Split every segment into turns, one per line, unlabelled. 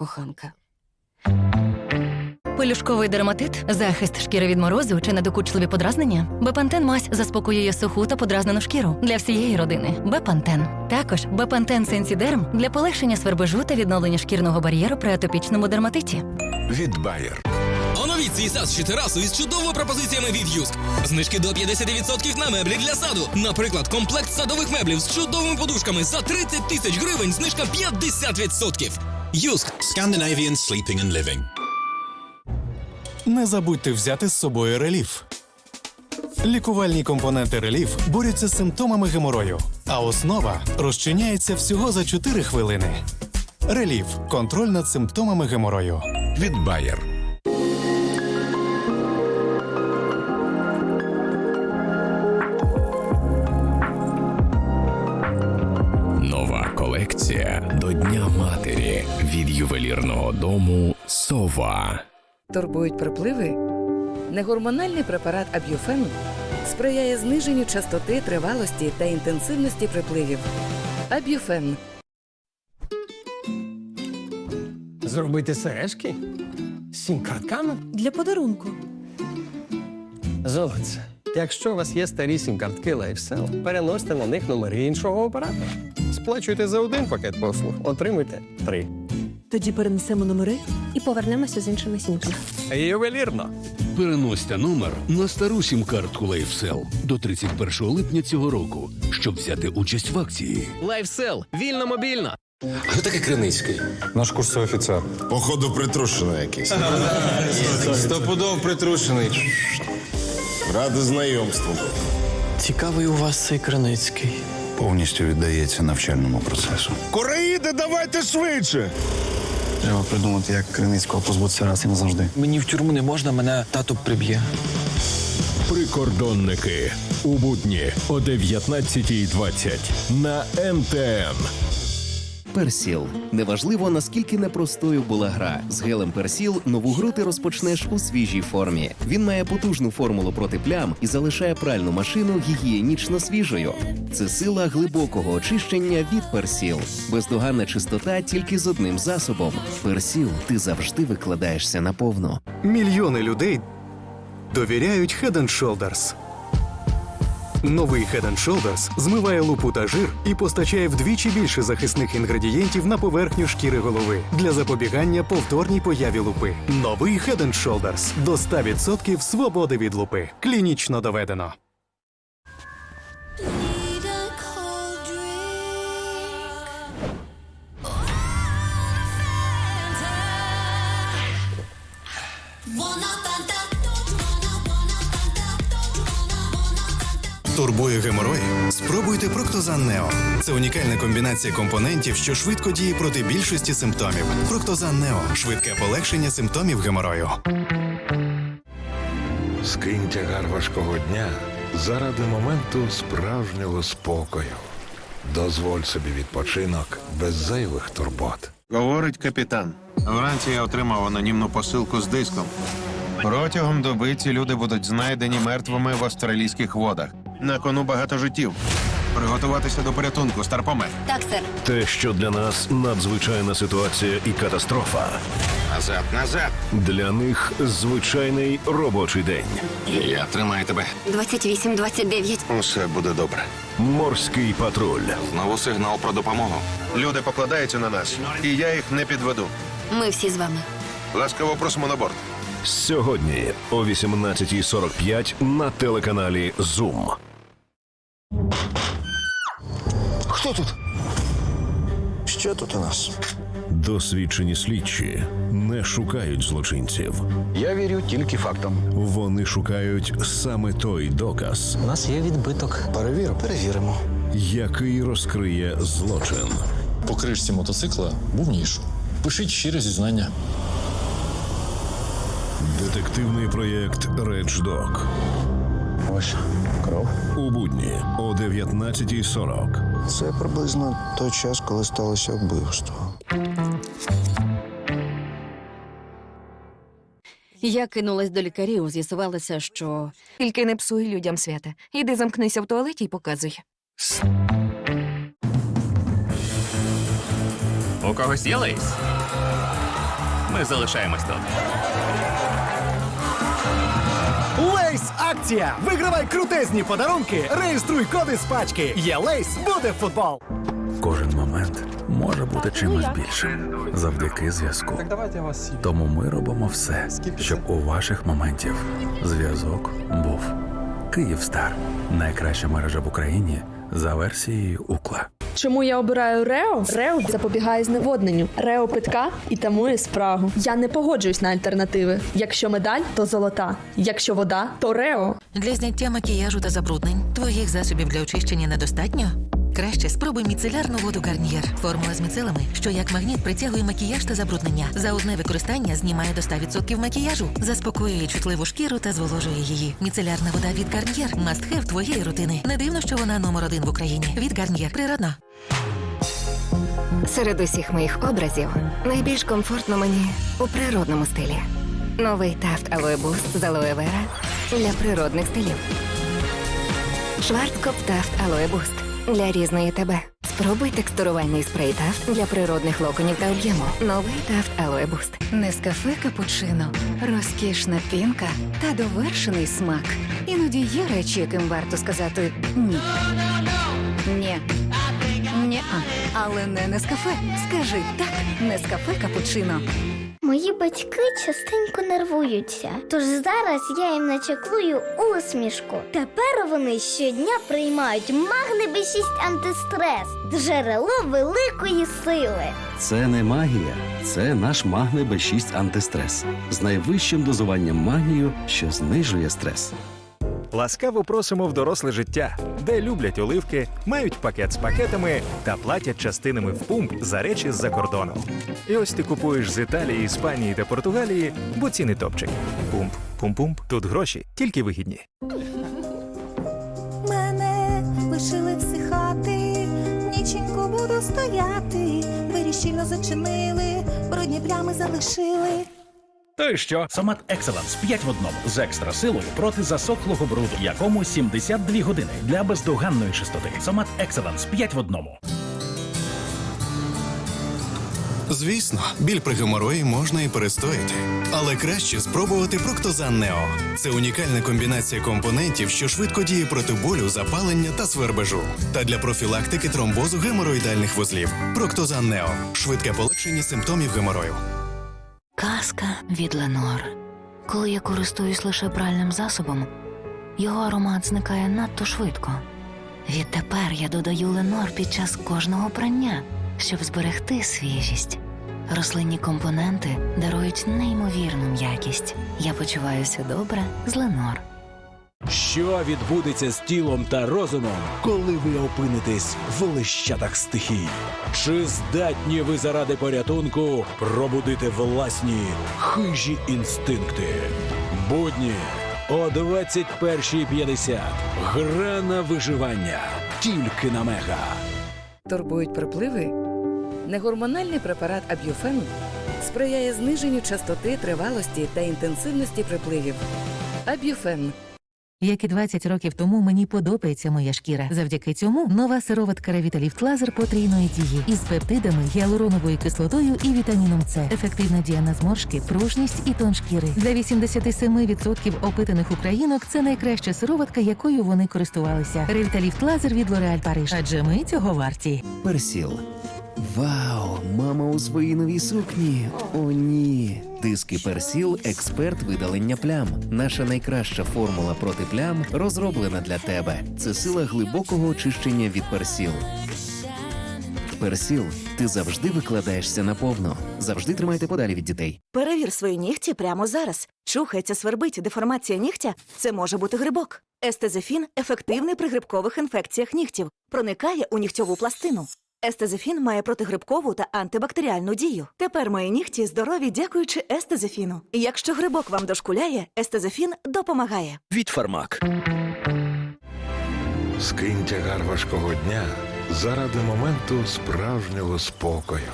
коханка.
Пелюшковий дерматит, захист шкіри від морозу чи недокучливі подразнення. Бепантен мазь заспокоює суху та подразнену шкіру для всієї родини. Бепантен. Також Бепантен Сенсідерм для полегшення свербежу та відновлення шкірного бар'єру при атопічному дерматиті.
від Bayer.
Оновіть свій сад чи терасу із чудовими пропозиціями від Юск. Знижки до 50% на меблі для саду. Наприклад, комплект садових меблів з чудовими подушками за 30 тисяч гривень, знижка 50%. Юск.
Scandinavian Sleeping and Living.
Не забудьте взяти з собою реліф. Лікувальні компоненти реліф борються з симптомами геморою, а основа розчиняється всього за 4 хвилини. Реліф контроль над симптомами геморою.
Від Bayer.
Ювелірного дому Сова.
Турбують припливи? Негормональний препарат Аб'юфен сприяє зниженню частоти, тривалості та інтенсивності припливів. Аб'юфен
Зробити сережки? З сім картками?
Для подарунку.
Золоце. Якщо у вас є старі сім-картки LifeSell, переносьте на них номери іншого оператора. Сплачуйте за один пакет послуг, отримуйте три.
Тоді перенесемо номери і повернемося з іншими сімками.
Ювелірно.
Переносьте номер на стару сім-картку LifeSell до 31 липня цього року, щоб взяти участь в акції.
Лайфсел. Вільно мобільно.
А хто такий Криницький?
Наш курсовий офіцер.
Походу, притрушений якийсь.
Стопудов притрушений.
Радий знайомству.
Цікавий у вас цей Криницький.
Повністю віддається навчальному процесу.
Кореїди, давайте швидше!
Треба придумати, як Криницького позбутися раз і назавжди.
Мені в тюрму не можна, мене тато приб'є.
Прикордонники у будні о 19.20 на НТН.
Персіл. Неважливо, наскільки непростою була гра. З гелем Персіл нову гру ти розпочнеш у свіжій формі. Він має потужну формулу проти плям і залишає пральну машину гігієнічно свіжою. Це сила глибокого очищення від Персіл. Бездоганна чистота тільки з одним засобом. Персіл, ти завжди викладаєшся наповну.
Мільйони людей довіряють Head and Shoulders. Новий Head and Shoulders змиває лупу та жир і постачає вдвічі більше захисних інгредієнтів на поверхню шкіри голови для запобігання повторній появі лупи. Новий Head and Shoulders до 100% свободи від лупи. Клінічно доведено. Турбує геморой? Спробуйте Проктозан Нео. Це унікальна комбінація компонентів, що швидко діє проти більшості симптомів. Проктозан Нео швидке полегшення симптомів геморою.
Скинь тягар важкого дня заради моменту справжнього спокою. Дозволь собі відпочинок без зайвих турбот.
Говорить капітан. Вранці я отримав анонімну посилку з диском. Протягом доби ці люди будуть знайдені мертвими в австралійських водах. На кону багато життів. Приготуватися до порятунку, старпомет.
Так, сер.
Те, що для нас надзвичайна ситуація і катастрофа.
Назад, назад.
Для них звичайний робочий день.
Я тримаю тебе.
28-29.
Усе буде добре.
Морський патруль.
Знову сигнал про допомогу.
Люди покладаються на нас, і я їх не підведу.
Ми всі з вами.
Ласкаво просимо на борт.
Сьогодні о 18.45 на телеканалі Зум.
Хто тут? Що тут у нас?
Досвідчені слідчі не шукають злочинців.
Я вірю тільки фактам.
Вони шукають саме той доказ,
У нас є відбиток.
Перевіримо, перевіримо.
який розкриє злочин.
По кришці мотоцикла був ніж. Пишіть щире зізнання.
Детективний проєкт Речдок
Ось кров.
у будні о 19.40.
Це приблизно той час, коли сталося вбивство.
Я кинулась до лікарів, з'ясувалося, що
Тільки не псуй людям свята. Іди замкнися в туалеті і показуй.
У когось є лейс?
Ми залишаємось тут.
Лейс акція! Вигравай крутезні подарунки, реєструй коди з пачки. Є Лейс, буде футбол.
Кожен момент може бути чимось більшим завдяки зв'язку. Тому ми робимо все, щоб у ваших моментів зв'язок був. Київстар найкраща мережа в Україні за версією Укла.
Чому я обираю Рео? Рео запобігає зневодненню. Рео питка і тамує спрагу. Я не погоджуюсь на альтернативи. Якщо медаль, то золота. Якщо вода, то Рео.
Для зняття макіяжу та забруднень твоїх засобів для очищення недостатньо? Краще спробуй міцелярну воду Гарнієр. Формула з міцелами, що як магніт притягує макіяж та забруднення. За одне використання знімає до 100% макіяжу, заспокоює чутливу шкіру та зволожує її. Міцелярна вода від Гарнієр – мастхев твоєї рутини. Не дивно, що вона номер один в Україні. Від Гарнієр. Природна.
Серед усіх моїх образів найбільш комфортно мені у природному стилі. Новий тафт Алоe Boost з алоe вера для природних стилів. Шварцкоп Тафт Алоe Boost для різної тебе. Спробуй текстурувальний спрей Тафт для природних локонів та об'єму. Новий Тафт Алоe Boost. Нескафе капучино, розкішна пінка та довершений смак. Іноді є речі, яким варто сказати ні. Ні. Ні, але не Нескафе. Скажи так, Нескафе капучино.
Мої батьки частенько нервуються, тож зараз я їм начеклую усмішку. Тепер вони щодня приймають магне 6 антистрес, джерело великої сили.
Це не магія, це наш магне Б6 антистрес з найвищим дозуванням магнію, що знижує стрес.
Ласкаво просимо в доросле життя, де люблять оливки, мають пакет з пакетами та платять частинами в пумп за речі з-за кордону. І ось ти купуєш з Італії, Іспанії та Португалії, бо ціни топчик. Пумп, пум-пумп, тут гроші, тільки вигідні.
Мене лишили всихати, ніченько буду стояти. Двері щільно зачинили, брудні плями залишили.
То й що? Сомат Екселенс 5 в одному з екстра силою проти засохлого бруду, якому 72 години для бездоганної чистоти. Сомат Екселенс 5 в одному.
Звісно, біль при геморої можна і перестояти, але краще спробувати Проктозан Нео. Це унікальна комбінація компонентів, що швидко діє проти болю, запалення та свербежу. Та для профілактики тромбозу геморроїдальних вузлів. Проктозан Нео швидке полегшення симптомів геморою.
Казка від Ленор. Коли я користуюсь лише пральним засобом, його аромат зникає надто швидко. Відтепер я додаю Ленор під час кожного прання, щоб зберегти свіжість. Рослинні компоненти дарують неймовірну м'якість. Я почуваюся добре з Ленор.
Що відбудеться з тілом та розумом, коли ви опинитесь в лищатах стихій? Чи здатні ви заради порятунку пробудити власні хижі інстинкти? Будні о 21.50. Гра на виживання. Тільки на мега.
Турбують припливи? Негормональний препарат Аб'юфен сприяє зниженню частоти, тривалості та інтенсивності припливів. Аб'юфен
Як і 20 років тому мені подобається моя шкіра. Завдяки цьому нова сироватка Ревіталіфт Лазер потрійної дії із пептидами, гіалуроновою кислотою і вітаміном С. Ефективна дія на зморшки, пружність і тон шкіри. Для 87% опитаних українок це найкраща сироватка, якою вони користувалися. Ревіталіфт Лазер від L'Oréal Париж. Адже ми цього варті.
Персіл. Вау, мама у своїй новій сукні. О, ні. Диски Персіл експерт видалення плям. Наша найкраща формула проти плям розроблена для тебе. Це сила глибокого очищення від персіл. Персіл, ти завжди викладаєшся наповно. Завжди тримайте подалі від дітей.
Перевір свої нігті прямо зараз. Чухається, свербить, деформація нігтя це може бути грибок. Естезефін ефективний при грибкових інфекціях нігтів, проникає у нігтьову пластину. Естезефін має протигрибкову та антибактеріальну дію. Тепер мої нігті здорові, дякуючи естезефіну. Якщо грибок вам дошкуляє, естезефін допомагає.
Від Фармак.
Скинь тягар важкого дня заради моменту справжнього спокою.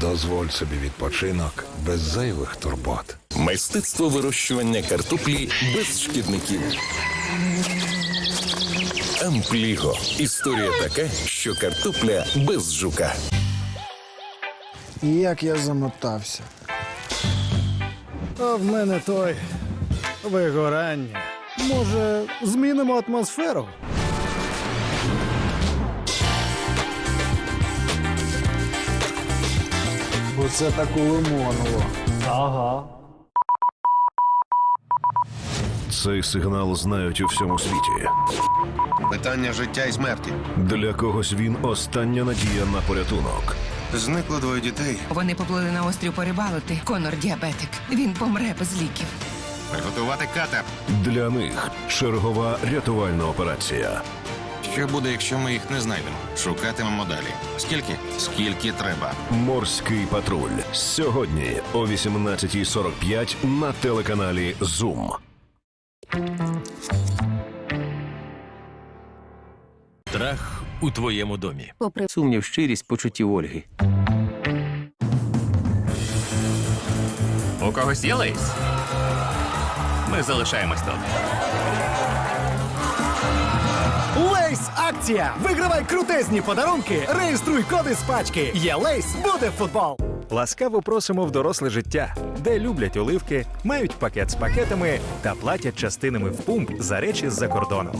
Дозволь собі відпочинок без зайвих турбот.
Мистецтво вирощування картоплі без шкідників. Ампліго. Історія така, що картопля без жука.
Як я замотався.
А в мене той вигорання. Може, змінимо атмосферу?
Бо це таку лимоново. Ага.
Цей сигнал знають у всьому світі.
Питання життя і смерті.
Для когось він остання надія на порятунок.
Зникло двоє дітей.
Вони поплили на острів порибалити. Конор діабетик. Він помре без ліків.
Приготувати катер.
Для них чергова рятувальна операція.
Що буде, якщо ми їх не знайдемо? Шукатимемо далі. Скільки? Скільки треба.
Морський патруль. Сьогодні о 18.45 на телеканалі Зум.
Страх у твоєму домі.
Попри сумнів, щирість почуттів Ольги.
У когось є лейс? Ми залишаємось тут.
Лейс акція! Вигравай крутезні подарунки, реєструй коди з пачки. Є лейс, буде футбол.
Ласкаво просимо в доросле життя, де люблять оливки, мають пакет з пакетами та платять частинами в пумп за речі з-за кордону.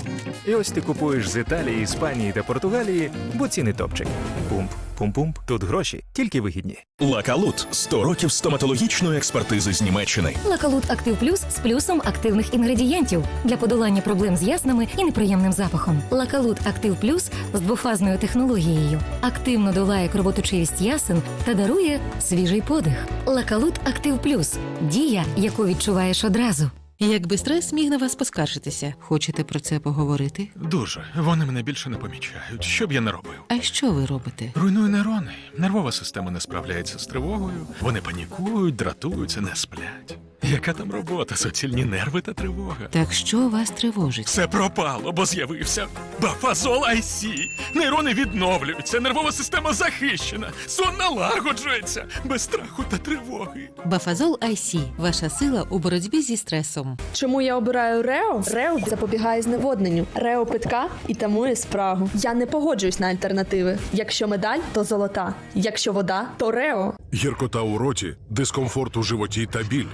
І ось ти купуєш з Італії, Іспанії та Португалії, бо ціни топчик. Пумп, пум-пум, тут гроші, тільки вигідні.
Лакалут 100 років стоматологічної експертизи з Німеччини.
Лакалут Актив Плюс з плюсом активних інгредієнтів для подолання проблем з яснами і неприємним запахом. Лакалут Актив Плюс з двофазною технологією активно долає кровоточивість ясен та дарує свіжий подих. Лакалут Актив Плюс дія, яку відчуваєш одразу.
Якби стрес міг на вас поскаржитися. Хочете про це поговорити?
Дуже. Вони мене більше не помічають. Що б я не робив?
А що ви робите?
Руйную нейрони. Нервова система не справляється з тривогою. Вони панікують, дратуються, не сплять. Яка там робота? Суцільні нерви та тривога.
Так що вас тривожить?
Все пропало, бо з'явився Бафазол IC. Нейрони відновлюються, нервова система захищена, сон налагоджується без страху та тривоги.
Бафазол IC – ваша сила у боротьбі зі стресом.
Чому я обираю Рео? Рео запобігає зневодненню. Рео питка і тамує спрагу. Я не погоджуюсь на альтернативи. Якщо медаль, то золота. Якщо вода, то Рео.
Гіркота у роті, дискомфорт у животі та біль.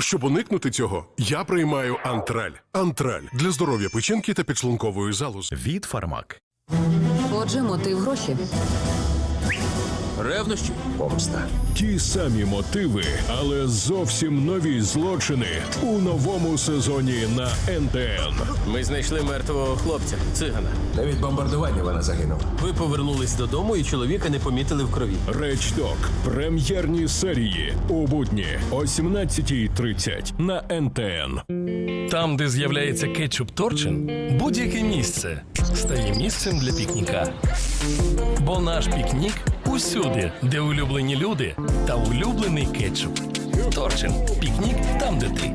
Щоб уникнути цього, я приймаю антраль. Антраль для здоров'я печінки та підшлункової залози.
Від фармак.
Отже, мотив гроші.
Ревнощі.
Помста.
Ті самі мотиви, але зовсім нові злочини у новому сезоні на НТН.
Ми знайшли мертвого хлопця, цигана.
Не від бомбардування вона загинула.
Ви повернулись додому і чоловіка не помітили в крові.
Речток. Прем'єрні серії у будні о 17.30 на НТН.
Там, де з'являється кетчуп Торчин, будь-яке місце стає місцем для пікніка. Бо наш пікнік усюди, де улюблені люди та улюблений кетчуп. Торчин. Пікнік там, де ти.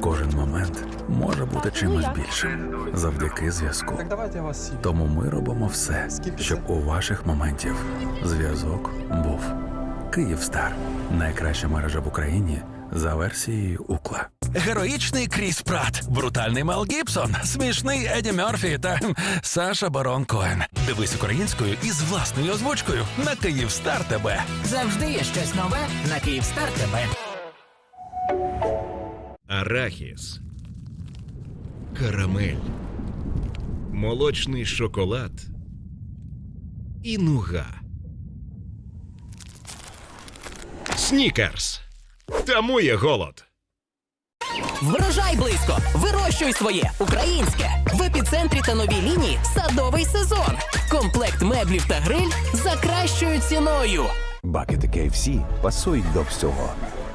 Кожен момент може бути чимось більшим завдяки зв'язку. Тому ми робимо все, щоб у ваших моментів зв'язок був. Київстар найкраща мережа в Україні за версією Укла.
Героїчний Кріс Прат, брутальний Мел Гібсон, смішний Еді Мерфі та Саша Барон Коен. Дивись українською із власною озвучкою на Київстар ТБ.
Завжди є щось нове на Київстар ТБ.
Арахіс, карамель, молочний шоколад і нуга. Снікерс. Тамує голод.
Врожай близько! Вирощуй своє українське в епіцентрі та новій лінії садовий сезон. Комплект меблів та гриль за кращою ціною.
Бакети KFC пасують до всього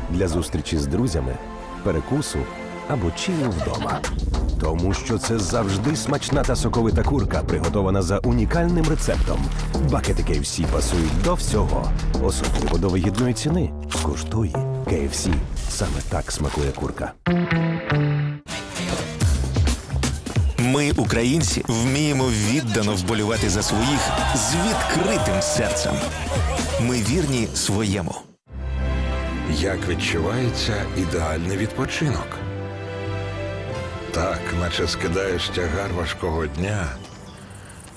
для зустрічі з друзями, перекусу або чилу вдома. Тому що це завжди смачна та соковита курка, приготована за унікальним рецептом. Бакети KFC пасують до всього, особливо до вигідної ціни. Скуштуй KFC. Саме так смакує курка.
Ми, українці, вміємо віддано вболювати за своїх з відкритим серцем. Ми вірні своєму.
Як відчувається ідеальний відпочинок? Так, наче скидаєш тягар важкого дня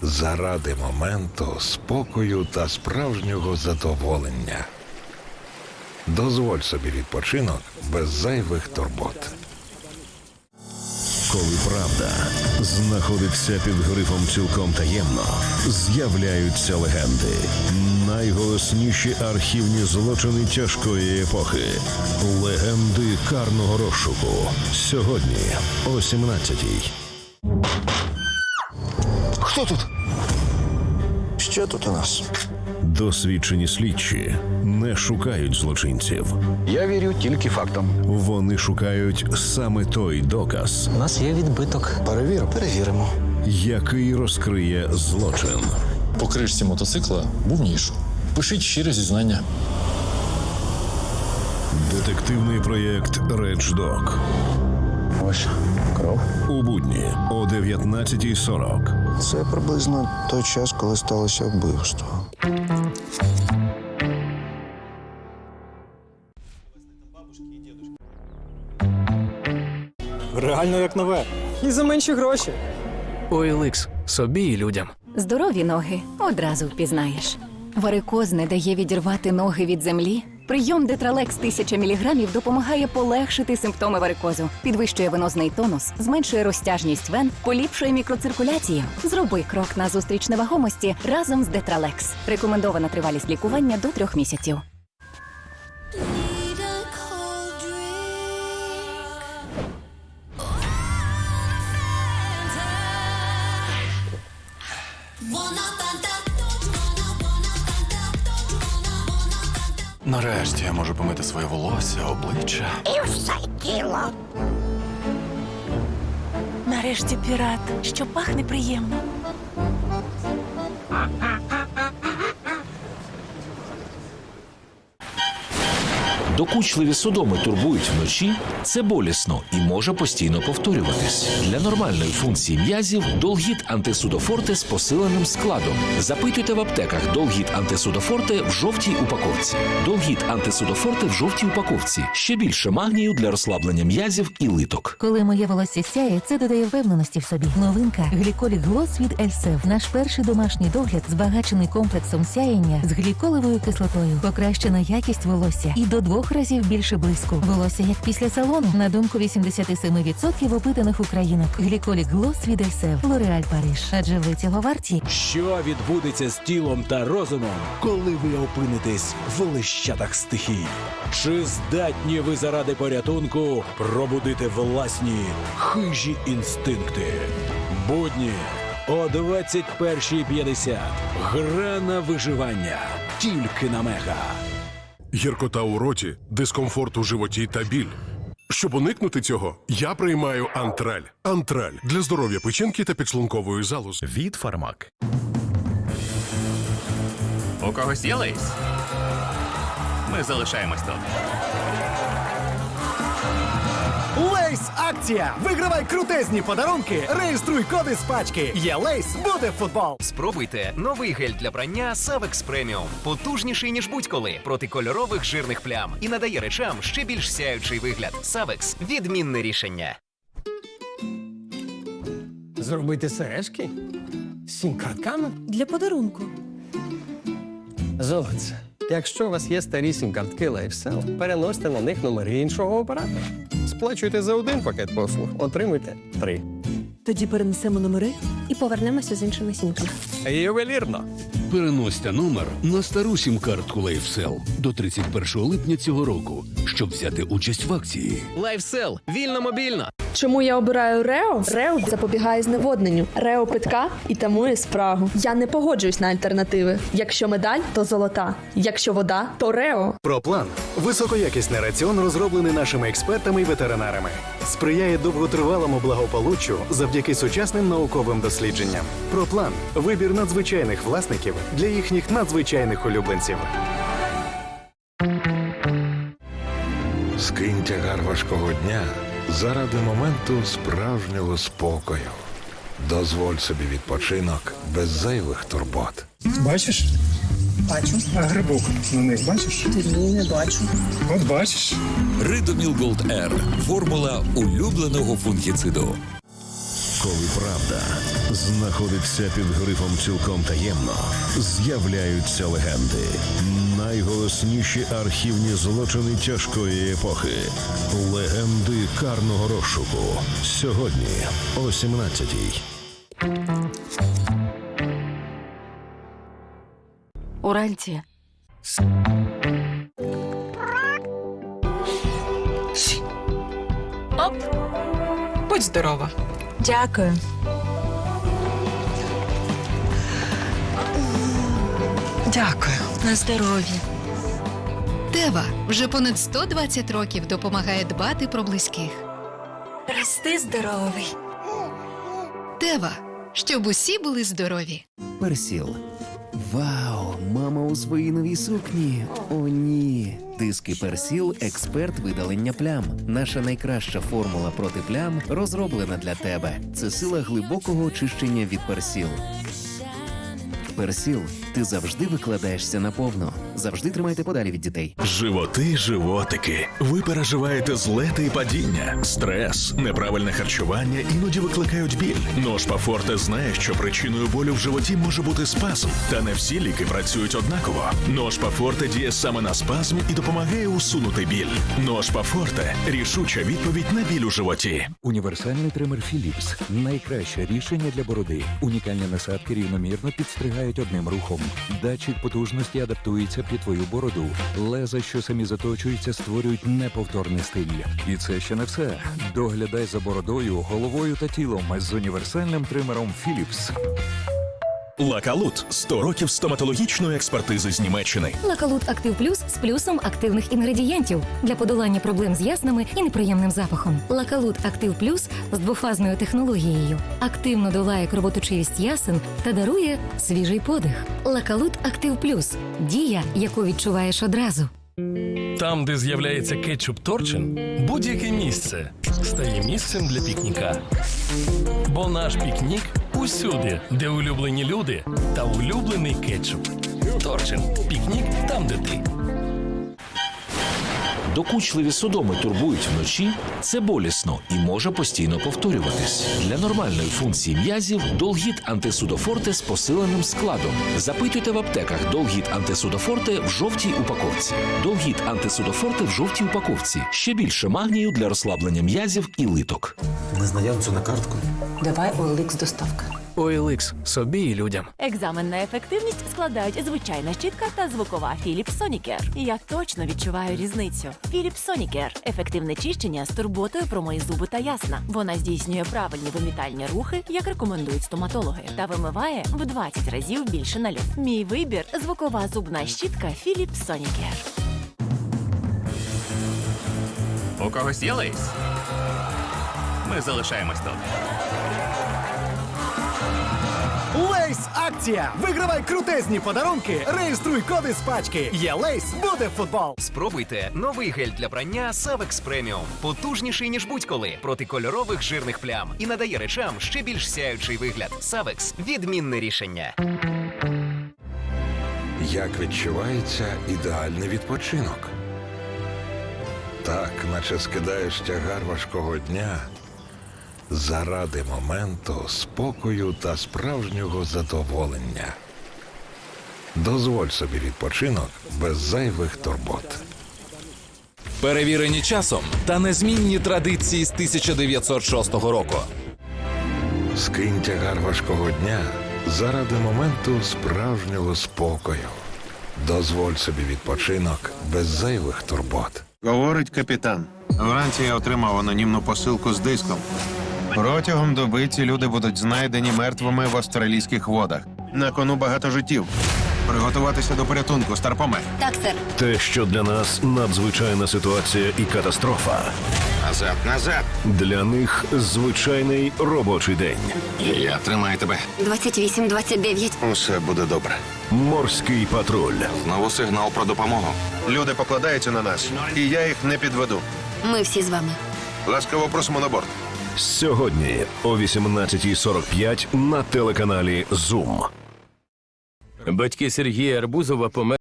заради моменту спокою та справжнього задоволення. Дозволь собі відпочинок без зайвих турбот.
Коли правда знаходиться під грифом цілком таємно, з'являються легенди. Найголосніші архівні злочини тяжкої епохи. Легенди карного розшуку. Сьогодні о 17-й.
Хто тут? Що тут у нас?
Досвідчені слідчі не шукають злочинців.
Я вірю тільки фактам.
Вони шукають саме той доказ,
У нас є відбиток. Перевір, перевіримо.
який розкриє злочин.
По кришці мотоцикла був ніж. Пишіть щире зізнання.
Детективний проєкт Речдок.
Ось кров.
У будні о 19.40.
Це приблизно той час, коли сталося вбивство.
Реально як нове. І за менші гроші.
OLX. собі і людям.
Здорові ноги одразу впізнаєш. Варикоз не дає відірвати ноги від землі. Прийом Детралекс 1000 мг допомагає полегшити симптоми варикозу, підвищує венозний тонус, зменшує розтяжність вен, поліпшує мікроциркуляцію. Зроби крок на зустріч невагомості разом з Детралекс. Рекомендована тривалість лікування до трьох місяців.
Нарешті я можу помити своє волосся, обличчя.
І все тіло. Нарешті пірат, що пахне приємно.
Докучливі судоми турбують вночі, це болісно і може постійно повторюватись. Для нормальної функції м'язів Долгіт антисудофорте з посиленим складом. Запитуйте в аптеках Долгіт антисудофорте в жовтій упаковці. Долгіт антисудофорте в жовтій упаковці. Ще більше магнію для розслаблення м'язів і литок.
Коли моє волосся сяє, це додає впевненості в собі. Новинка гліколік Глос від Ельсев. Наш перший домашній догляд збагачений комплексом сяєння з гліколевою кислотою. Покращена якість волосся і до двох разів більше блиску. Волосся як після салону. На думку 87% опитаних українок. Гліколік Глос від Ельсев. Лореаль Париж. Адже ви цього варті.
Що відбудеться з тілом та розумом, коли ви опинитесь в лищатах стихій? Чи здатні ви заради порятунку пробудити власні хижі інстинкти? Будні о 21.50. Гра на виживання. Тільки на мега.
Гіркота у роті, дискомфорт у животі та біль. Щоб уникнути цього, я приймаю антраль. Антраль для здоров'я печінки та підшлункової залози.
Від Фармак.
У когось є лейс? Ми залишаємось тут.
Лейс акція! Вигравай крутезні подарунки, реєструй коди з пачки. Є лейс, буде футбол.
Спробуйте новий гель для прання Savex Premium. Потужніший, ніж будь-коли, проти кольорових жирних плям. І надає речам ще більш сяючий вигляд. Savex – відмінне рішення.
Зробити сережки? З сім-картками?
Для подарунку.
Золоце. Якщо у вас є старі сім-картки LifeSell, переносьте на них номери іншого оператора. Сплачуйте за один пакет послуг, отримуйте три.
Тоді перенесемо номери і повернемося з іншими сімками.
Ювелірно.
Переносьте номер на стару сім-картку LifeSell до 31 липня цього року, щоб взяти участь в акції.
Лайфсел. Вільно мобільно.
Чому я обираю Рео? Рео запобігає зневодненню. Рео питка і тамує спрагу. Я не погоджуюсь на альтернативи. Якщо медаль, то золота. Якщо вода, то Рео.
Проплан високоякісний раціон, розроблений нашими експертами і ветеринарами, сприяє довготривалому благополуччю завдяки сучасним науковим дослідженням. Проплан вибір надзвичайних власників для їхніх надзвичайних улюбленців.
Скинь тягар важкого дня заради моменту справжнього спокою. Дозволь собі відпочинок без зайвих турбот.
Бачиш?
Бачу.
А грибок на них бачиш?
Ні, не бачу.
От бачиш.
Ридоміл Голд Р. Формула улюбленого фунгіциду.
Коли правда знаходиться під грифом цілком таємно, з'являються легенди. Найголосніші архівні злочини тяжкої епохи. Легенди карного розшуку. Сьогодні о 17-й.
Уранці.
Оп. Будь здорова.
Дякую.
Дякую.
На здоров'я. Тева вже понад 120 років допомагає дбати про близьких.
Рости здоровий.
Тева, щоб усі були здорові.
Персіл. Вау, мама у своїй новій сукні. О, ні. Диски Персіл експерт видалення плям. Наша найкраща формула проти плям розроблена для тебе. Це сила глибокого очищення від персіл. Персіл, ти завжди викладаєшся наповно. Завжди тримайте подалі від дітей.
Животи, животики. Ви переживаєте злети і падіння, стрес, неправильне харчування іноді викликають біль. Ножпа Форте знає, що причиною болю в животі може бути спазм, та не всі ліки працюють однаково. Ножпа Форте діє саме на спазм і допомагає усунути біль. Ножпа Форте рішуча відповідь на біль у животі.
Універсальний тример Philips – найкраще рішення для бороди. Унікальні насадки рівномірно підстригають одним рухом. Датчик потужності адаптується під твою бороду. Леза, що самі заточуються, створюють неповторний стиль. І це ще не все. Доглядай за бородою, головою та тілом з універсальним тримером Philips.
Лакалут 100 років стоматологічної експертизи з Німеччини.
Лакалут Актив Плюс з плюсом активних інгредієнтів для подолання проблем з яснами і неприємним запахом. Лакалут Актив Плюс з двофазною технологією активно долає кровоточивість ясен та дарує свіжий подих. Лакалут Актив Плюс дія, яку відчуваєш одразу.
Там, де з'являється кетчуп Торчин, будь-яке місце стає місцем для пікніка. Бо наш пікнік усюди, де улюблені люди та улюблений кетчуп. Торчин. Пікнік там, де ти.
Докучливі судоми турбують вночі. Це болісно і може постійно повторюватись. Для нормальної функції м'язів Долгіт антисудофорте з посиленим складом. Запитуйте в аптеках Долгіт антисудофорте в жовтій упаковці. Долгіт антисудофорте в жовтій упаковці. Ще більше магнію для розслаблення м'язів і литок.
Незнайомцю на картку.
Давай OLX доставка.
OLX собі і людям.
Екзамен на ефективність складають звичайна щітка та звукова Philips Sonicare. Я точно відчуваю різницю. Philips Sonicare – ефективне чищення з турботою про мої зуби та ясна. Вона здійснює правильні вимітальні рухи, як рекомендують стоматологи, та вимиває в 20 разів більше налюб. Мій вибір звукова зубна щітка Philips Sonicare.
У когось є лейс? Ми залишаємось тут.
Лейс акція! Вигравай крутезні подарунки, реєструй коди з пачки. Є лейс, буде футбол.
Спробуйте новий гель для прання Savex Premium. Потужніший, ніж будь-коли, проти кольорових жирних плям і надає речам ще більш сяючий вигляд. Savex – відмінне рішення.
Як відчувається ідеальний відпочинок? Так, наче скидаєш тягар важкого дня заради моменту спокою та справжнього задоволення. Дозволь собі відпочинок без зайвих турбот.
Перевірені часом та незмінні традиції з 1906 року.
Скинь тягар важкого дня заради моменту справжнього спокою. Дозволь собі відпочинок без зайвих турбот.
Говорить капітан. Вранці я отримав анонімну посилку з диском. Протягом доби ці люди будуть знайдені мертвими в австралійських водах. На кону багато життів. Приготуватися до порятунку, Старпоме.
Так, сер. Те, що для нас надзвичайна ситуація і катастрофа.
Назад, назад.
Для них звичайний робочий день.
Я тримаю тебе.
28-29.
Усе буде добре.
Морський патруль.
Знову сигнал про допомогу. Люди покладаються на нас, і я їх не підведу.
Ми всі з вами.
Ласкаво просимо на борт.
Сьогодні о 18.45 на телеканалі Зум.
Батьки Сергія Арбузова померли.